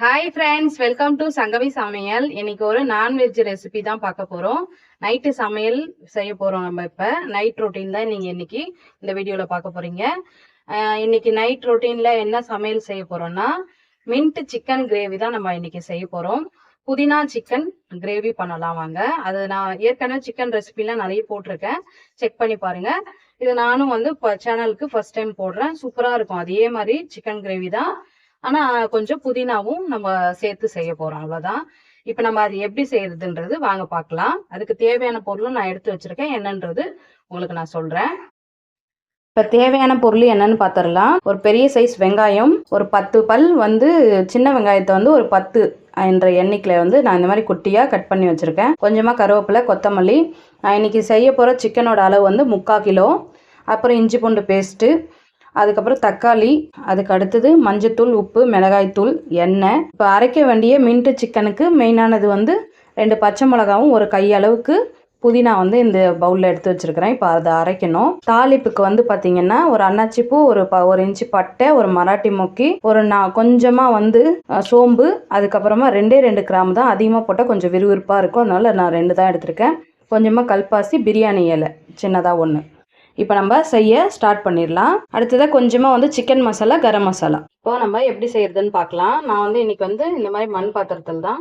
Hi friends welcome to Sangavi Samayal இன்னைக்கு ஒரு non veg recipe தான் பார்க்க போறோம். நைட்டு சமையல் செய்ய போறோம் நம்ம இப்ப. நைட் ரொட்டீன் தான் நீங்க இன்னைக்கு இந்த வீடியோல பார்க்க போறீங்க. இன்னைக்கு நைட் ரொட்டீன்ல என்ன சமையல் செய்ய போறோம்னா மின்ட் சிக்கன் கிரேவி தான் நம்ம இன்னைக்கு செய்ய போறோம். புதினா சிக்கன் கிரேவி பண்ணலாம் வாங்க. அது நான் ஏற்கனவே சிக்கன் ரெசிபிலாம் நிறைய போட்டிருக்கேன். செக் பண்ணி பாருங்க. இது நானும் வந்து சேனலுக்கு ஃபர்ஸ்ட் டைம் போடுறேன். சூப்பராக இருக்கும். அதே மாதிரி சிக்கன் கிரேவி தான். ஆனா கொஞ்சம் புதினாவும் நம்ம சேர்த்து செய்ய போறோம். அவ்வளவுதான். இப்ப நம்ம அது எப்படி செய்யறதுன்றது வாங்க பார்க்கலாம். அதுக்கு தேவையான பொருளும் நான் எடுத்து வச்சிருக்கேன். என்னன்றது உங்களுக்கு நான் சொல்றேன். இப்போ தேவையான பொருள் என்னன்னு பார்த்துடலாம் ஒரு பெரிய சைஸ் வெங்காயம் ஒரு பத்து பல் வந்து சின்ன வெங்காயத்தை வந்து ஒரு பத்து என்ற எண்ணிக்கையில் வந்து நான் இந்த மாதிரி குட்டியாக கட் பண்ணி வச்சுருக்கேன். கொஞ்சமாக கருவேப்பிலை கொத்தமல்லி. நான் இன்னைக்கு செய்ய போகிற சிக்கனோட அளவு வந்து முக்கால் கிலோ. அப்புறம் இஞ்சி பூண்டு பேஸ்ட்டு அதுக்கப்புறம் தக்காளி அதுக்கு அடுத்தது மஞ்சத்தூள் உப்பு மிளகாய்த்தூள் எண்ணெய். இப்போ அரைக்க வேண்டிய மின்ட்டு சிக்கனுக்கு மெயினானது வந்து ரெண்டு பச்சை மிளகாவும் ஒரு கையளவுக்கு புதினா வந்து இந்த பவுலில் எடுத்து வச்சுருக்கிறேன். இப்போ அதை அரைக்கணும். தாளிப்புக்கு வந்து பார்த்தீங்கன்னா ஒரு அன்னாச்சிப்பூ ஒரு ப ஒரு இன்ச்சு பட்டை ஒரு மராட்டி மொக்கி ஒரு நான் கொஞ்சமாக வந்து சோம்பு அதுக்கப்புறமா ரெண்டே ரெண்டு கிராம் தான் அதிகமாக போட்டால் கொஞ்சம் விறுவிறுப்பாக இருக்கும். அதனால் நான் ரெண்டு தான் எடுத்திருக்கேன். கொஞ்சமாக கல்பாசி பிரியாணி இலை சின்னதாக ஒன்று இப்போ நம்ம செய்ய ஸ்டார்ட் பண்ணிடலாம். அடுத்ததாக கொஞ்சமாக வந்து சிக்கன் மசாலா கரம் மசாலா இப்போ நம்ம எப்படி செய்யறதுன்னு பார்க்கலாம். நான் வந்து இன்னைக்கு வந்து இந்த மாதிரி மண் பாத்திரத்தில் தான்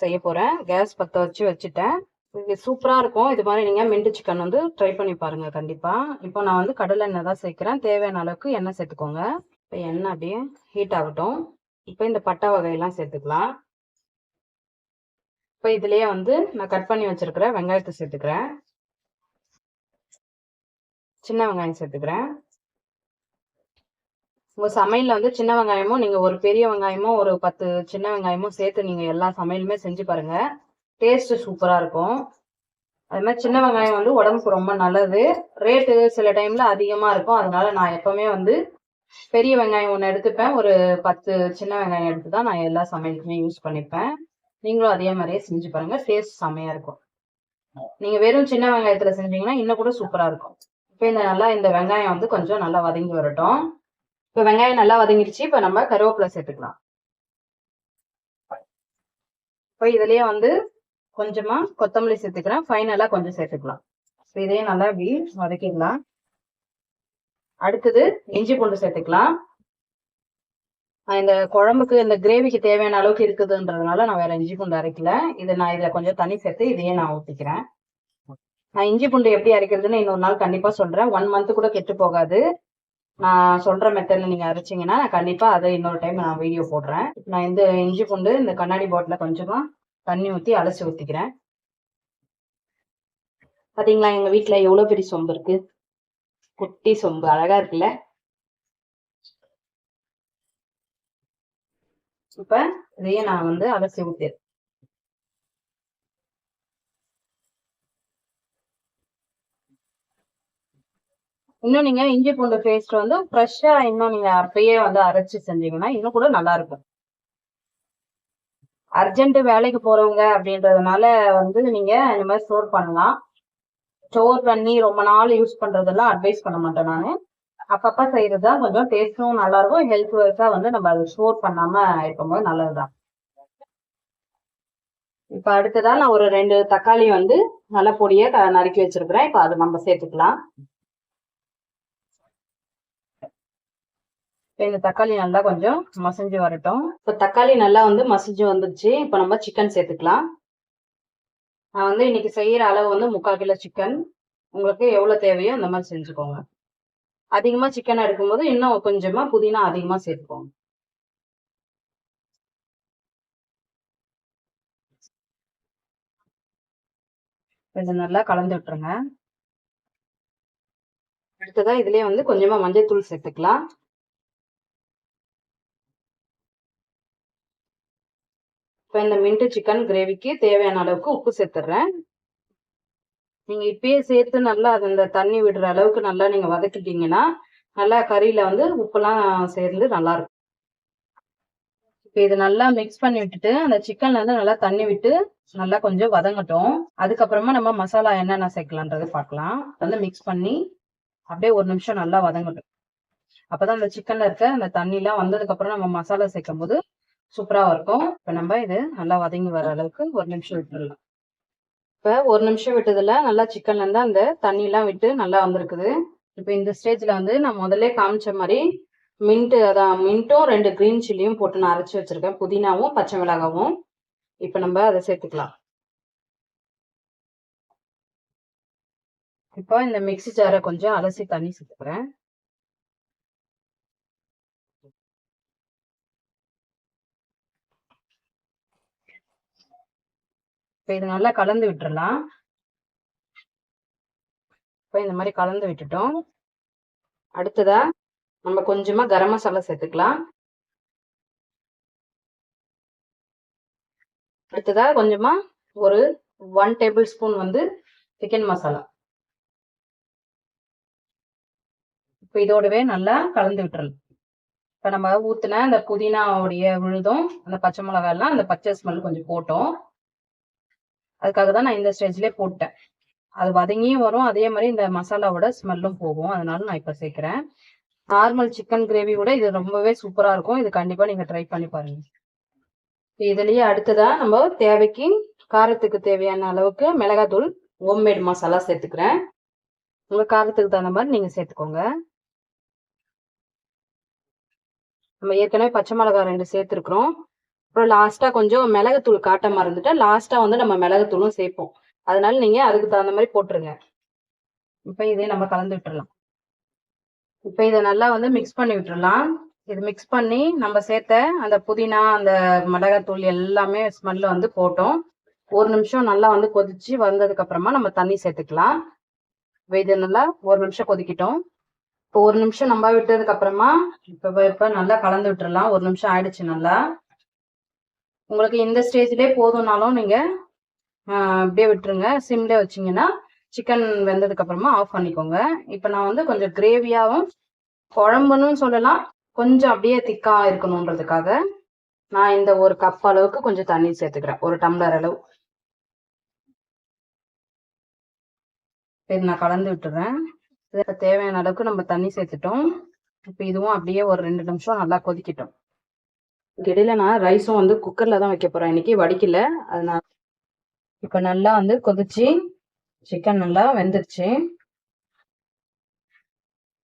செய்ய போகிறேன் கேஸ் பற்ற வச்சு வச்சுட்டேன். இது சூப்பராக இருக்கும். இது மாதிரி நீங்கள் மிண்டு சிக்கன் வந்து ட்ரை பண்ணி பாருங்கள் கண்டிப்பாக இப்போ நான் வந்து கடலை எண்ணெய் தான் சேர்க்குறேன். தேவையான அளவுக்கு எண்ணெய் சேர்த்துக்கோங்க. இப்போ எண்ணெய் அப்படியே ஹீட் ஆகட்டும். இப்போ இந்த பட்டை வகையெல்லாம் சேர்த்துக்கலாம். இப்போ இதுலேயே வந்து நான் கட் பண்ணி வச்சிருக்கிற வெங்காயத்தை சேர்த்துக்கிறேன். சின்ன வெங்காயம் சேர்த்துக்கிறேன். உங்க சமையல்ல வந்து சின்ன வெங்காயமும் நீங்க ஒரு பெரிய வெங்காயமும் ஒரு பத்து சின்ன வெங்காயமும் சேர்த்து நீங்க எல்லா சமையலுமே செஞ்சு பாருங்க. டேஸ்ட் சூப்பரா இருக்கும். அது மாதிரி சின்ன வெங்காயம் வந்து உடம்புக்கு ரொம்ப நல்லது. ரேட்டு சில டைம்ல அதிகமா இருக்கும். அதனால நான் எப்பவுமே வந்து பெரிய வெங்காயம் ஒன்று எடுத்துப்பேன். ஒரு பத்து சின்ன வெங்காயம் எடுத்து தான் நான் எல்லா சமையலுக்குமே யூஸ் பண்ணிப்பேன். நீங்களும் அதே மாதிரியே செஞ்சு பாருங்க. டேஸ்ட் செமையா இருக்கும். நீங்க வெறும் சின்ன வெங்காயத்துல செஞ்சீங்கன்னா இன்னும் கூட சூப்பரா இருக்கும். இப்போ இந்த நல்லா இந்த வெங்காயம் வந்து கொஞ்சம் நல்லா வதங்கி வரட்டும். இப்போ வெங்காயம் நல்லா வதங்கிடுச்சு. இப்போ நம்ம கருவேப்பிலை சேர்த்துக்கலாம். இப்போ இதுலயே வந்து கொஞ்சமா கொத்தமல்லி சேர்த்துக்கிறேன். ஃபைனலா கொஞ்சம் சேர்த்துக்கலாம். இப்போ இதையும் நல்லா இப்படி வதக்கிடலாம். அடுத்தது இஞ்சி பூண்டு சேர்த்துக்கலாம். இந்த குழம்புக்கு இந்த கிரேவிக்கு தேவையான அளவுக்கு இருக்குதுன்றதுனால நான் வேற இஞ்சி பூண்டு அரைக்கல. இதை நான் இதில் கொஞ்சம் தண்ணி சேர்த்து இதையே நான் ஊற்றிக்கிறேன் நான் இஞ்சி பூண்டு எப்படி அரைக்கிறதுன்னு இன்னொரு நாள் கண்டிப்பாக சொல்கிறேன் ஒன் மந்த்து கூட கெட்டு போகாது. நான் சொல்கிற மெத்தடில் நீங்கள் அரைச்சிங்கன்னா நான் கண்டிப்பாக அதை இன்னொரு டைம் நான் வீடியோ போடுறேன். நான் இந்த இஞ்சி பூண்டு இந்த கண்ணாடி பாட்டில் கொஞ்சமாக தண்ணி ஊற்றி அலசி ஊற்றிக்கிறேன் பார்த்தீங்களா எங்கள் வீட்டில் எவ்வளோ பெரிய சொம்பு இருக்குது குட்டி சொம்பு அழகாக இருக்குல்ல? இப்போ இதையே நான் வந்து அலசி ஊத்தி இன்னும் நீங்க இஞ்சி பூண்டு பேஸ்ட் வந்து ஃப்ரெஷ்ஷா இன்னும் நீங்க அப்பயே வந்து அரைச்சு செஞ்சீங்கன்னா இன்னும் கூட நல்லா இருக்கும். அர்ஜென்ட் வேலைக்கு போறவங்க அப்படின்றதுனால வந்து நீங்க இந்த மாதிரி ஸ்டோர் பண்ணலாம். ஸ்டோர் பண்ணி ரொம்ப நாள் யூஸ் பண்றதெல்லாம் அட்வைஸ் பண்ண மாட்டேன் நானு. அப்பப்ப செய்யறதுதான் கொஞ்சம் டேஸ்டும் நல்லா இருக்கும். ஹெல்த் வைஸா வந்து நம்ம அதை ஸ்டோர் பண்ணாம இருக்கும்போது நல்லதுதான். இப்ப அடுத்ததா நான் ஒரு ரெண்டு தக்காளி வந்து நல்ல பொடியை நறுக்கி வச்சிருக்கிறேன். இப்ப அது நம்ம சேர்த்துக்கலாம். இந்த தக்காளி நல்லா கொஞ்சம் மசிஞ்சு வரட்டும். இப்போ தக்காளி நல்லா வந்து மசிஞ்சு வந்துருச்சு. இப்போ நம்ம சிக்கன் சேர்த்துக்கலாம். நான் வந்து இன்னைக்கு செய்யற அளவு வந்து முக்கால் கிலோ சிக்கன் உங்களுக்கு எவ்வளவு தேவையோ அந்த மாதிரி செஞ்சுக்கோங்க. அதிகமாக சிக்கன் எடுக்கும்போது இன்னும் கொஞ்சமா புதினா அதிகமா சேர்த்துக்கோங்க. கொஞ்சம் நல்லா கலந்து விட்டுருங்க. அடுத்ததாக இதுலேயே வந்து கொஞ்சமாக மஞ்சள் தூள் சேர்த்துக்கலாம். இப்போ இந்த மின்ட் சிக்கன் கிரேவிக்கு தேவையான அளவுக்கு உப்பு சேர்த்துடுறேன் நீங்கள் இப்பயே சேர்த்து நல்லா அது இந்த தண்ணி விடுற அளவுக்கு நல்லா நீங்கள் வதக்கிட்டீங்கன்னா நல்லா கறியில் வந்து உப்புலாம் சேர்ந்து நல்லாயிருக்கும் இப்போ இது நல்லா மிக்ஸ் பண்ணி விட்டுட்டு அந்த சிக்கன்ல இருந்து நல்லா தண்ணி விட்டு நல்லா கொஞ்சம் வதங்கட்டும். அதுக்கப்புறமா நம்ம மசாலா என்னென்ன சேர்க்கலான்றது பார்க்கலாம். வந்து மிக்ஸ் பண்ணி அப்படியே ஒரு நிமிஷம் நல்லா வதங்கட்டும். அப்பதான் அந்த சிக்கன்ல இருக்க அந்த தண்ணிலாம் வந்ததுக்கப்புறம் வந்ததுக்கு அப்புறம் நம்ம மசாலா சேர்க்கும் போது சூப்பராக இருக்கும். இப்போ நம்ம இது நல்லா வதங்கி வர அளவுக்கு ஒரு நிமிஷம் விட்டுடலாம் இப்போ ஒரு நிமிஷம் விட்டதில் நல்லா சிக்கன்லேருந்து அந்த தண்ணியெலாம் விட்டு நல்லா வந்திருக்குது. இப்போ இந்த ஸ்டேஜில் வந்து நான் முதல்ல காமிச்ச மாதிரி மின்ட்டு அதான் மின்ட்டும் ரெண்டு கிரீன் சில்லியும் போட்டு நான் அரைச்சி வச்சுருக்கேன். புதினாவும் பச்சை மிளகாவும். இப்போ நம்ம அதை சேர்த்துக்கலாம். இப்போ இந்த மிக்ஸி ஜாரை கொஞ்சம் அலசி தண்ணி சேர்த்துக்கிறேன். இப்போ இது நல்லா கலந்து விட்டுறலாம். இப்போ இந்த மாதிரி கலந்து விட்டுட்டோம். அடுத்ததா நம்ம கொஞ்சமா கரம் மசாலா சேர்த்துக்கலாம். அடுத்ததா கொஞ்சமா ஒரு ஒன் டேபிள் ஸ்பூன் வந்து சிக்கன் மசாலா இப்போ இதோடவே நல்லா கலந்து விட்டுறலாம். இப்போ நம்ம ஊத்துன அந்த புதினாவுடைய விழுதும் அந்த பச்சை மிளகாய் எல்லாம் அந்த பச்சை ஸ்மெல் கொஞ்சம் போட்டோம். அதுக்காக தான் நான் இந்த ஸ்டேஜ்லேயே போட்டேன். அது வதங்கியும் வரும் அதே மாதிரி இந்த மசாலாவோட ஸ்மெல்லும் போகும். அதனால நான் இப்போ சேர்க்குறேன். நார்மல் சிக்கன் கிரேவி விட இது ரொம்பவே சூப்பராக இருக்கும். இது கண்டிப்பாக நீங்கள் ட்ரை பண்ணி பாருங்க. இதுலேயே அடுத்ததாக நம்ம தேவைக்கு காரத்துக்கு தேவையான அளவுக்கு மிளகாத்தூள் ஹோம்மேட் மசாலா சேர்த்துக்கிறேன். உங்கள் காரத்துக்கு தகுந்த மாதிரி நீங்கள் சேர்த்துக்கோங்க. நம்ம ஏற்கனவே பச்சை மிளகாய் ரெண்டு சேர்த்துருக்குறோம். அப்புறம் லாஸ்ட்டாக கொஞ்சம் மிளகுத்தூள் காட்ட மறந்துட்டா லாஸ்ட்டாக வந்து நம்ம மிளகுத்தூளும் சேர்ப்போம். அதனால நீங்கள் அதுக்கு தகுந்த மாதிரி போட்டுருங்க. இப்போ இதே நம்ம கலந்து விட்டுடலாம் இப்போ இதை நல்லா வந்து மிக்ஸ் பண்ணி விட்டுறலாம். இது மிக்ஸ் பண்ணி நம்ம சேர்த்த அந்த புதினா அந்த மிளகாத்தூள் எல்லாமே ஸ்மெல்ல வந்து போட்டோம். ஒரு நிமிஷம் நல்லா வந்து கொதிச்சு வந்ததுக்கு அப்புறமா நம்ம தண்ணி சேர்த்துக்கலாம். இது நல்லா ஒரு நிமிஷம் கொதிக்கிட்டோம். இப்போ ஒரு நிமிஷம் நம்ம விட்டதுக்கு அப்புறமா இப்போ நல்லா கலந்து விட்டுறலாம். ஒரு நிமிஷம் ஆயிடுச்சு நல்லா. உங்களுக்கு இந்த ஸ்டேஜ்லயே போதும்னாலும் நீங்க அப்படியே விட்டுருங்க. சிம்ல வச்சீங்கன்னா சிக்கன் வெந்ததுக்கு அப்புறமா ஆஃப் பண்ணிக்கோங்க. இப்போ நான் வந்து கொஞ்சம் கிரேவியாகவும் குழம்புன்னு சொல்லலாம். கொஞ்சம் அப்படியே திக்கா இருக்கணுன்றதுக்காக நான் இந்த ஒரு கப் அளவுக்கு கொஞ்சம் தண்ணி சேர்த்துக்கிறேன். ஒரு டம்ளர் அளவு. சரி நான் கலந்து விட்டுறேன். தேவையான அளவுக்கு நம்ம தண்ணி சேர்த்துட்டோம். இப்போ இதுவும் அப்படியே ஒரு ரெண்டு நிமிஷம் நல்லா கொதிக்கிட்டோம். இடையில நான் ரைஸும் வந்து குக்கர்ல தான் வைக்க போறேன். இன்னைக்கு வடிக்கல. அதனால இப்போ நல்லா வந்து கொதிச்சு சிக்கன் நல்லா வெந்துருச்சு.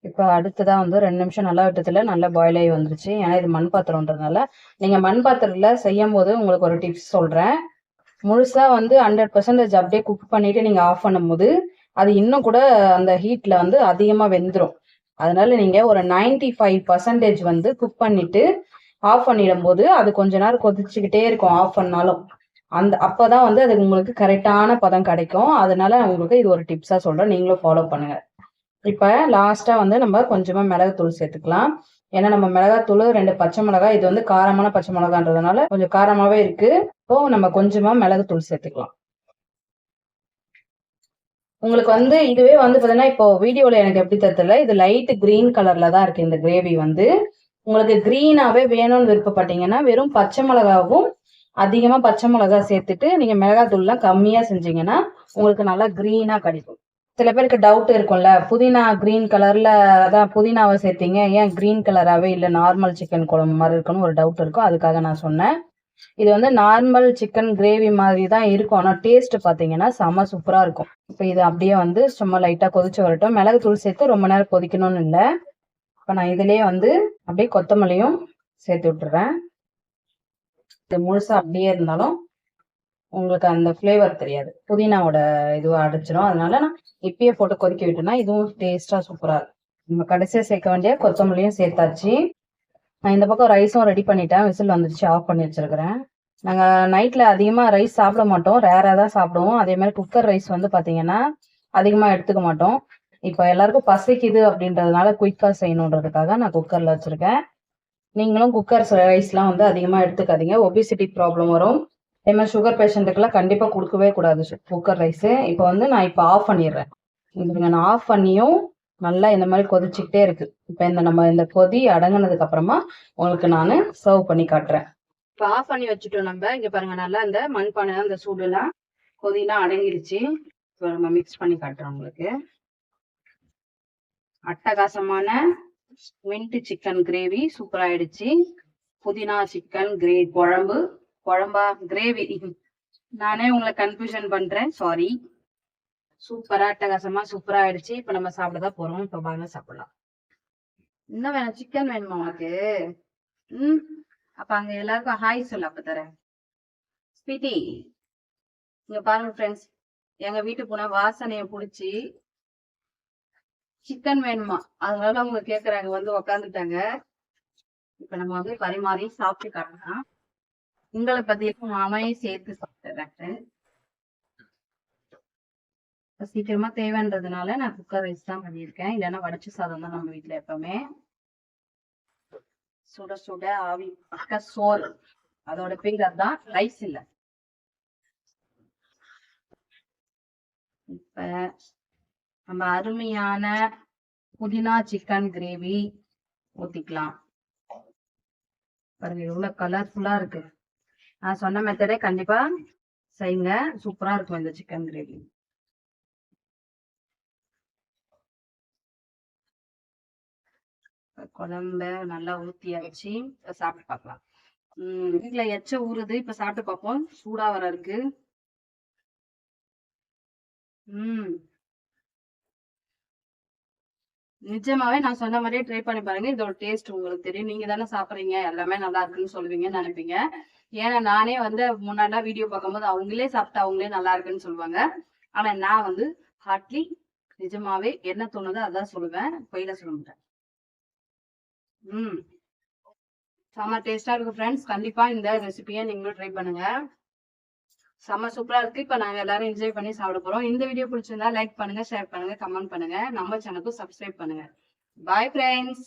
இப்போ அடுத்ததாக வந்து ரெண்டு நிமிஷம் நல்லா விட்டதுல நல்லா பாயில் ஆகி வந்துருச்சு. ஏன்னா இது மண் பாத்திரம்ன்றதுனால நீங்க மண் பாத்திரத்துல செய்யும் போது உங்களுக்கு ஒரு டிப்ஸ் சொல்றேன். முழுசா வந்து ஹண்ட்ரட் பர்சன்டேஜ் அப்படியே குக் பண்ணிட்டு நீங்க ஆஃப் பண்ணும்போது அது இன்னும் கூட அந்த ஹீட்ல வந்து அதிகமா வெந்துடும் அதனால நீங்க ஒரு நைன்டி ஃபைவ் பர்சன்டேஜ் வந்து குக் பண்ணிட்டு ஆஃப் பண்ணிடும் போது அது கொஞ்ச நேரம் கொதிச்சுக்கிட்டே இருக்கும் ஆஃப் பண்ணாலும். அந்த அப்பதான் வந்து அது உங்களுக்கு கரெக்டான பதம் கிடைக்கும். அதனால உங்களுக்கு இது ஒரு டிப்ஸா சொல்றேன். நீங்களும் ஃபாலோ பண்ணுங்க. இப்ப லாஸ்டா வந்து நம்ம கொஞ்சமா மிளகுத்தூள் சேர்த்துக்கலாம். ஏன்னா நம்ம மிளகாத்தூள் ரெண்டு பச்சை மிளகாய் இது வந்து காரமான பச்சை மிளகான்றதுனால கொஞ்சம் காரமாவே இருக்கு. இப்போ நம்ம கொஞ்சமா மிளகுத்தூள் சேர்த்துக்கலாம். உங்களுக்கு வந்து இதுவே வந்து பாத்தீங்கன்னா இப்போ வீடியோல எனக்கு எப்படி தெரியல இது லைட் கிரீன் கலர்ல தான் இருக்கு இந்த கிரேவி வந்து. உங்களுக்கு க்ரீனாகவே வேணும்னு விருப்பப்பட்டீங்கன்னா வெறும் பச்சை மிளகாவும் அதிகமாக பச்சை மிளகா சேர்த்துட்டு நீங்கள் மிளகாத்தூள்லாம் கம்மியாக செஞ்சீங்கன்னா உங்களுக்கு நல்லா க்ரீனாக கிடைக்கும். சில பேருக்கு டவுட் இருக்கும்ல புதினா க்ரீன் கலரில் அதான் புதினாவை சேர்த்தீங்க ஏன் க்ரீன் கலராகவே இல்லை நார்மல் சிக்கன் குழம்பு மாதிரி இருக்குன்னு ஒரு டவுட் இருக்கும் அதுக்காக நான் சொன்னேன். இது வந்து நார்மல் சிக்கன் கிரேவி மாதிரி தான் இருக்கும் ஆனால் டேஸ்ட் பார்த்தீங்கன்னா செம்ம சூப்பராக இருக்கும். இப்போ இது அப்படியே வந்து சும்மா லைட்டாக கொதிச்சு வரட்டும். மிளகு தூள் சேர்த்து ரொம்ப நேரம் கொதிக்கணும்னு இல்லை. இப்போ நான் இதிலே வந்து அப்படியே கொத்தமல்லியும் சேர்த்து விட்டுறேன். இது முழுசாக அப்படியே இருந்தாலும் உங்களுக்கு அந்த ஃப்ளேவர் தெரியாது. புதினாவோட இதுவாக அடிச்சிடும் அதனால நான் இப்பயே போட்டு கொதிக்க விட்டேன்னா இதுவும் டேஸ்ட்டாக சூப்பராக இருக்கும். நம்ம கடைசியாக சேர்க்க வேண்டிய கொத்தமல்லியும் சேர்த்தாச்சு. நான் இந்த பக்கம் ரைஸும் ரெடி பண்ணிட்டேன். விசில் வந்துருச்சு ஆஃப் பண்ணி வச்சிருக்கிறேன். நாங்கள் நைட்டில் அதிகமாக ரைஸ் சாப்பிட மாட்டோம். ரேராக தான் சாப்பிடுவோம். அதே மாதிரி குக்கர் ரைஸ் வந்து பார்த்தீங்கன்னா அதிகமாக எடுத்துக்க மாட்டோம். இப்போ எல்லாருக்கும் பசிக்குது அப்படின்றதுனால குயிக்காக செய்யணுன்றதுக்காக நான் குக்கரில் வச்சுருக்கேன். நீங்களும் குக்கர் ரைஸ்லாம் வந்து அதிகமாக எடுத்துக்காதீங்க. ஒபிசிட்டி ப்ராப்ளம் வரும். அதே மாதிரி சுகர் பேஷண்ட்டுக்கெல்லாம் கண்டிப்பாக கொடுக்கவே கூடாது. குக்கர் ரைஸு இப்போ வந்து நான் இப்போ ஆஃப் பண்ணிடுறேன். இதுங்க நான் ஆஃப் பண்ணியும் நல்லா இந்த மாதிரி கொதிச்சுக்கிட்டே இருக்கு. இப்போ இந்த நம்ம இந்த கொதி அடங்கினதுக்கு அப்புறமா உங்களுக்கு நான் சர்வ் பண்ணி காட்டுறேன். இப்போ ஆஃப் பண்ணி வச்சுட்டோம் நம்ம. இங்கே பாருங்க நல்லா இந்த மண்பானை அந்த சூடுலாம் கொதிலாம் அடங்கிடுச்சு. இப்போ நம்ம மிக்ஸ் பண்ணி காட்டுறோம் உங்களுக்கு. அட்டகாசமான மின்ட் சிக்கன் கிரேவி சூப்பர் ஆயிடுச்சு புதினா சிக்கன் கிரே குழம்பு குழம்பா கிரேவி. நானே உங்களை கன்ஃபியூஷன் பண்றேன். சாரி சூப்பரா அட்டகாசமா சூப்பரா ஆயிடுச்சு இப்ப நம்ம சாப்பிட தான் போறோம். இப்ப வாங்க சாப்பிடலாம். இன்னும் வேணும் சிக்கன் வேணுமா உனக்கு? ம். அப்ப அங்க எல்லாருக்கும் ஹாய் சொல்ல அப்ப தரேன். ஸ்வீட்டி இங்க பாருங்க ஃப்ரெண்ட்ஸ் எங்க வீட்டு போன வாசனையை புடிச்சு சிக்கன் வேணுமா? அதனால அவங்க கேக்குறாங்க வந்து உக்காந்துட்டாங்க. இப்ப நம்ம வந்து பரிமாறி சாப்பிட்டு காட்டலாம் உங்களை பத்தி மாமையும் சேர்த்து சாப்பிட்டுறேன் சீக்கிரமா தேவைன்றதுனால நான் குக்கர் ரைஸ் தான் பண்ணியிருக்கேன். இல்லைன்னா வடிச்ச சாதம் தான் நம்ம வீட்ல எப்பவுமே. சுட சுட ஆவி பக்க சோறு. அதோட பேர் அதான் ரைஸ் இல்ல. இப்ப நம்ம அருமையான புதினா சிக்கன் கிரேவி ஊத்திக்கலாம். பாருங்க எவ்வளவு கலர்ஃபுல்லா இருக்கு. நான் சொன்ன மெத்தடே கண்டிப்பா செய்யுங்க. சூப்பரா இருக்கும் இந்த சிக்கன் கிரேவி குழம்ப நல்லா ஊத்தியாச்சு இப்ப சாப்பிட்டு பார்க்கலாம். உம் வீட்டுல எச்ச ஊறுது. இப்ப சாப்பிட்டு பார்ப்போம். சூடா வர இருக்கு. உம். நிஜமாவே நான் சொன்ன மாதிரியே ட்ரை பண்ணி பாருங்க. இதோட டேஸ்ட் உங்களுக்கு தெரியும். நீங்க தானே சாப்பிடுறீங்க. எல்லாமே நல்லா இருக்குன்னு சொல்லுவீங்கன்னு நினைப்பீங்க. ஏன்னா நானே வந்து முன்னாடி வீடியோ பார்க்கும்போது அவங்களே சாப்பிட்டா அவங்களே நல்லா இருக்குன்னு சொல்லுவாங்க. ஆனா நான் வந்து ஹார்ட்லி நிஜமாவே என்ன தோணுதோ அதான் சொல்லுவேன். பொய்யில சொல்ல மாட்டேன். ம். செம்ம டேஸ்டா இருக்கு ஃப்ரெண்ட்ஸ் கண்டிப்பா இந்த ரெசிபியை நீங்களும் ட்ரை பண்ணுங்க. செம்ம சூப்பரா இருக்கு. இப்ப நாங்க எல்லாரும் என்ஜாய் பண்ணி சாப்பிட போறோம். இந்த வீடியோ பிடிச்சிருந்தா லைக் பண்ணுங்க ஷேர் பண்ணுங்க கமெண்ட் பண்ணுங்க. நம்ம சேனலுக்கும் சப்ஸ்கிரைப் பண்ணுங்க. Bye friends